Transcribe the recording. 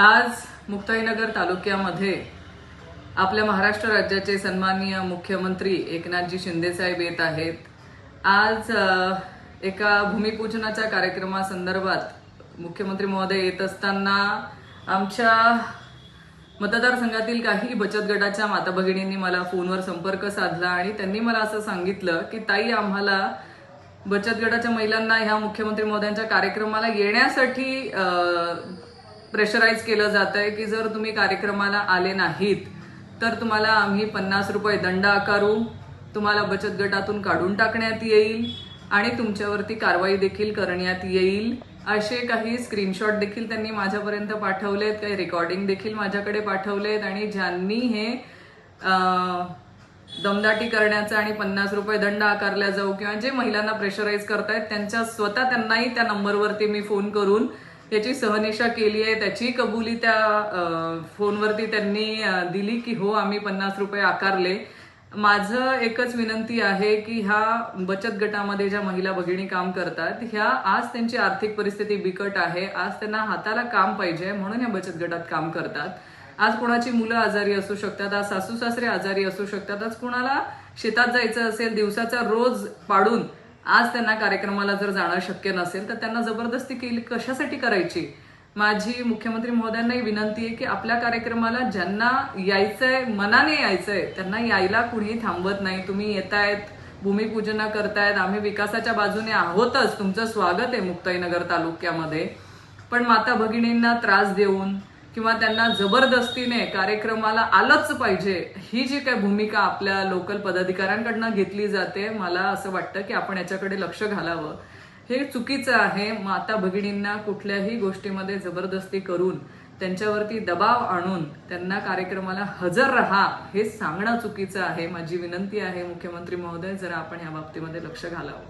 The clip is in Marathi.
आज मुक्ताईनगर तालुक्यामध्ये आपल्या महाराष्ट्र राज्याचे सन्माननीय मुख्यमंत्री एकनाथजी शिंदेसाहेब येत आहेत. आज एका भूमिपूजनाच्या कार्यक्रमासंदर्भात मुख्यमंत्री महोदय येत असताना आमच्या मतदारसंघातील काही बचत गटाच्या माता भगिनींनी मला फोनवर संपर्क साधला आणि त्यांनी मला असं सांगितलं की ताई आम्हाला बचत गटाच्या महिलांना ह्या मुख्यमंत्री महोदयांच्या कार्यक्रमाला येण्यासाठी प्रेशराईज केलं जात आहे की जर तुम्ही कार्यक्रमाला आले नाहीत तर तुम्हाला आम्ही पन्नास रुपये दंड आकारू तुम्हाला बचत गटातून काढून टाकण्यात येईल आणि तुमच्यावरती कारवाई देखील करण्यात येईल. असे काही स्क्रीनशॉट देखील त्यांनी माझ्यापर्यंत पाठवलेत काही रेकॉर्डिंग देखील माझ्याकडे पाठवलेत आणि ज्यांनी हे दमदाटी करण्याचा आणि पन्नास रुपये दंड आकारला जाऊ किंवा जे महिलांना प्रेशराईज करतायत त्यांच्या स्वतः त्यांनाही त्या नंबरवरती मी फोन करून याची सहनिशा केली आहे त्याची कबुली त्या फोनवरती त्यांनी दिली की हो आम्ही पन्नास रुपये आकारले. माझं एकच विनंती आहे की ह्या बचत गटामध्ये ज्या महिला भगिनी काम करतात ह्या आज त्यांची आर्थिक परिस्थिती बिकट आहे आज त्यांना हाताला काम पाहिजे म्हणून या बचत गटात काम करतात. आज कोणाची मुलं आजारी असू शकतात आज सासू सासरे आजारी असू शकतात आज कोणाला शेतात जायचं असेल दिवसाचा रोज पाडून आज त्यांना कार्यक्रमाला जर जाणं शक्य नसेल तर त्यांना जबरदस्ती केली कशासाठी करायची? माझी मुख्यमंत्री महोदयांनाही विनंती आहे की आपल्या कार्यक्रमाला ज्यांना यायचंय मनाने यायचंय त्यांना यायला कुणीही थांबवत नाही. तुम्ही येतायत भूमिपूजना करतायत आम्ही विकासाच्या बाजूने आहोतच. तुमचं स्वागत आहे मुक्ताईनगर तालुक्यामध्ये. पण माता भगिनींना त्रास देऊन किंवा त्यांना जबरदस्तीने कार्यक्रमाला आलंच पाहिजे ही जी काय भूमिका आपल्या लोकल पदाधिकाऱ्यांकडनं घेतली जाते मला असं वाटतं की आपण याच्याकडे लक्ष घालावं. हे चुकीचं आहे माता भगिनींना कुठल्याही गोष्टीमध्ये जबरदस्ती करून त्यांच्यावरती दबाव आणून त्यांना कार्यक्रमाला हजर राहा हे सांगणं चुकीचं आहे. माझी विनंती आहे मुख्यमंत्री महोदय जरा आपण या बाबतीमध्ये लक्ष घालावं.